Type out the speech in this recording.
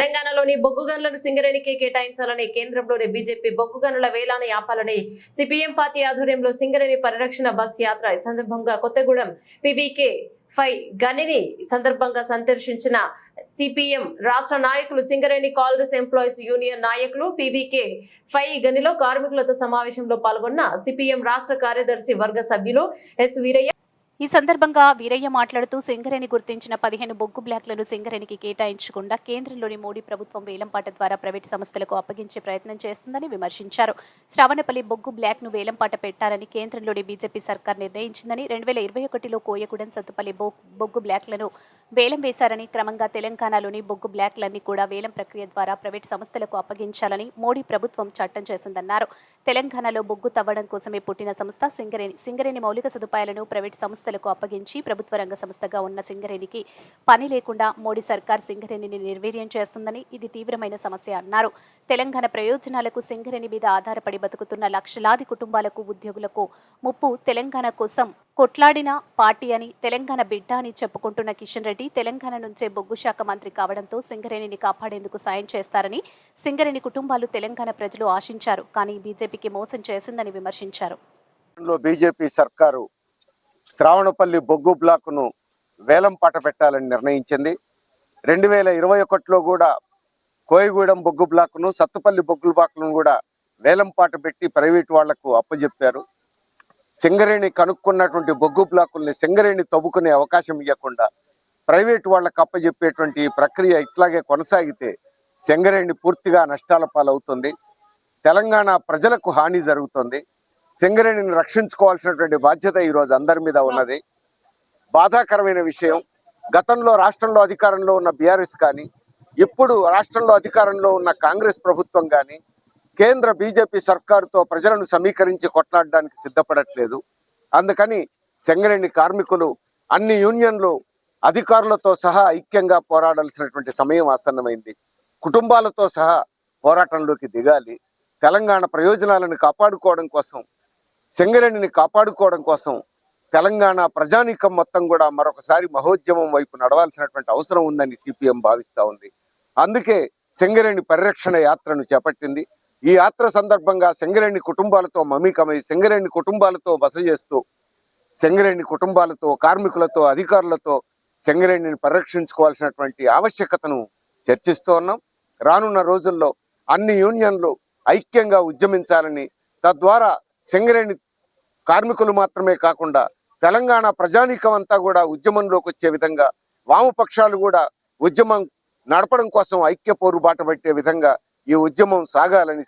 తెలంగాణలోని బొగ్గు గనులను సింగరేణికే కేటాయించాలని కేంద్రంలోని బీజేపీ బొగ్గు గనుల వేలాన్ని ఆపాలని సిపిఎం పార్టీ ఆధ్వర్యంలో సింగరేణి పరిరక్షణ బస్ యాత్ర ఈ సందర్భంగా కొత్తగూడెం పీబీకే ఫైవ్ గనిని సందర్భంగా సందర్శించిన సిపిఎం రాష్ట్ర నాయకులు సింగరేణి కాలరీస్ ఎంప్లాయీస్ యూనియన్ నాయకులు పీబీకే ఫై గనిలో కార్మికులతో సమావేశంలో పాల్గొన్న సిపిఎం రాష్ట్ర కార్యదర్శి వర్గ సభ్యులు ఎస్ వీరయ్య ఈ సందర్భంగా వీరయ్య మాట్లాడుతూ సింగరేణి గుర్తించిన పదిహేను బొగ్గు బ్లాక్లను సింగరేణికి కేటాయించకుండా కేంద్రంలోని మోడీ ప్రభుత్వం వేలంపాట ద్వారా ప్రైవేటు సంస్థలకు అప్పగించే ప్రయత్నం చేస్తుందని విమర్శించారు. శ్రవణపల్లి బొగ్గు బ్లాక్ను వేలంపాట పెట్టాలని కేంద్రంలోని బీజేపీ సర్కార్ నిర్ణయించిందని రెండు వేల ఇరవై ఒకటిలో కోయగూడెం సత్తుపల్లి బొగ్గు బ్లాక్లను వేలం వేశారని క్రమంగా తెలంగాణలోని బొగ్గు బ్లాక్లన్నీ కూడా వేలం ప్రక్రియ ద్వారా ప్రైవేటు సంస్థలకు అప్పగించాలని మోడీ ప్రభుత్వం చట్టం చేసిందన్నారు. తెలంగాణలో బొగ్గు తవ్వడం కోసమే పుట్టిన సంస్థ సింగరేణి. సింగరేణి మౌలిక సదుపాయాలను ప్రైవేట్ సంస్థలకు అప్పగించి ప్రభుత్వ రంగ సంస్థగా ఉన్న సింగరేణికి పని లేకుండా మోడీ సర్కార్ సింగరేణిని నిర్వీర్యం చేస్తుందని ఇది తీవ్రమైన సమస్య అన్నారు. తెలంగాణ ప్రయోజనాలకు సింగరేణి మీద ఆధారపడి బతుకుతున్న లక్షలాది కుటుంబాలకు ఉద్యోగులకు ముప్పు తెలంగాణ కోసం కొట్లాడిన పార్టీ అని తెలంగాణ బిడ్డ అని చెప్పుకుంటున్న కిషన్ రెడ్డి తెలంగాణ నుంచే బొగ్గు శాఖ మంత్రి కావడంతో సింగరేణిని కాపాడేందుకు సాయం చేస్తారని సింగరేణి కుటుంబాలు తెలంగాణ ప్రజలు ఆశించారు. కానీ బీజేపీకి మోసం చేసిందని విమర్శించారు. బీజేపీ సర్కారు శ్రావణపల్లి బొగ్గు బ్లాకును వేలం పాట పెట్టాలని నిర్ణయించింది. రెండు వేల ఇరవై ఒకటిలో కూడా కోయగూడెం బొగ్గు బ్లాక్ను సత్తుపల్లి బొగ్గు బ్లాక్ను కూడా వేలం పాట పెట్టి ప్రైవేట్ వాళ్ళకు అప్పజెప్పారు. సింగరేణి కనుక్కున్నటువంటి బొగ్గు బ్లాకుల్ని సింగరేణి తవ్వుకునే అవకాశం ఇవ్వకుండా ప్రైవేట్ వాళ్ళకు అప్పజెప్పేటువంటి ప్రక్రియ ఇట్లాగే కొనసాగితే సింగరేణి పూర్తిగా నష్టాల పాలవుతుంది. తెలంగాణ ప్రజలకు హాని జరుగుతుంది. సింగరేణిని రక్షించుకోవాల్సినటువంటి బాధ్యత ఈరోజు అందరి మీద ఉన్నది. బాధాకరమైన విషయం గతంలో రాష్ట్రంలో అధికారంలో ఉన్న బీఆర్ఎస్ కానీ ఇప్పుడు రాష్ట్రంలో అధికారంలో ఉన్న కాంగ్రెస్ ప్రభుత్వం కానీ కేంద్ర బీజేపీ సర్కారుతో ప్రజలను సమీకరించి కొట్లాడడానికి సిద్ధపడట్లేదు. అందుకని సంగరేణి కార్మికులు అన్ని యూనియన్లు అధికారులతో సహా ఐక్యంగా పోరాడాల్సినటువంటి సమయం ఆసన్నమైంది. కుటుంబాలతో సహా పోరాటంలోకి దిగాలి. తెలంగాణ ప్రయోజనాలను కాపాడుకోవడం కోసం సింగరేణిని కాపాడుకోవడం కోసం తెలంగాణ ప్రజానీకం మొత్తం కూడా మరొకసారి మహోద్యమం వైపు నడవాల్సినటువంటి అవసరం ఉందని సిపిఎం భావిస్తూ ఉంది. అందుకే సింగరేణి పరిరక్షణ యాత్రను చేపట్టింది. ఈ యాత్ర సందర్భంగా సింగరేణి కుటుంబాలతో మమీకమై సింగరేణి కుటుంబాలతో బస చేస్తూ సింగరేణి కుటుంబాలతో కార్మికులతో అధికారులతో సింగరేణిని పరిరక్షించుకోవాల్సినటువంటి ఆవశ్యకతను చర్చిస్తూ ఉన్నాం. రానున్న రోజుల్లో అన్ని యూనియన్లు ఐక్యంగా ఉద్యమించాలని తద్వారా సింగరేణి కార్మికులు మాత్రమే కాకుండా తెలంగాణ ప్రజానీకం అంతా కూడా ఉద్యమంలోకి వచ్చే విధంగా వామపక్షాలు కూడా ఉద్యమం నడపడం కోసం ఐక్య పోరుబాట పట్టే విధంగా ఈ ఉద్యమం సాగాలని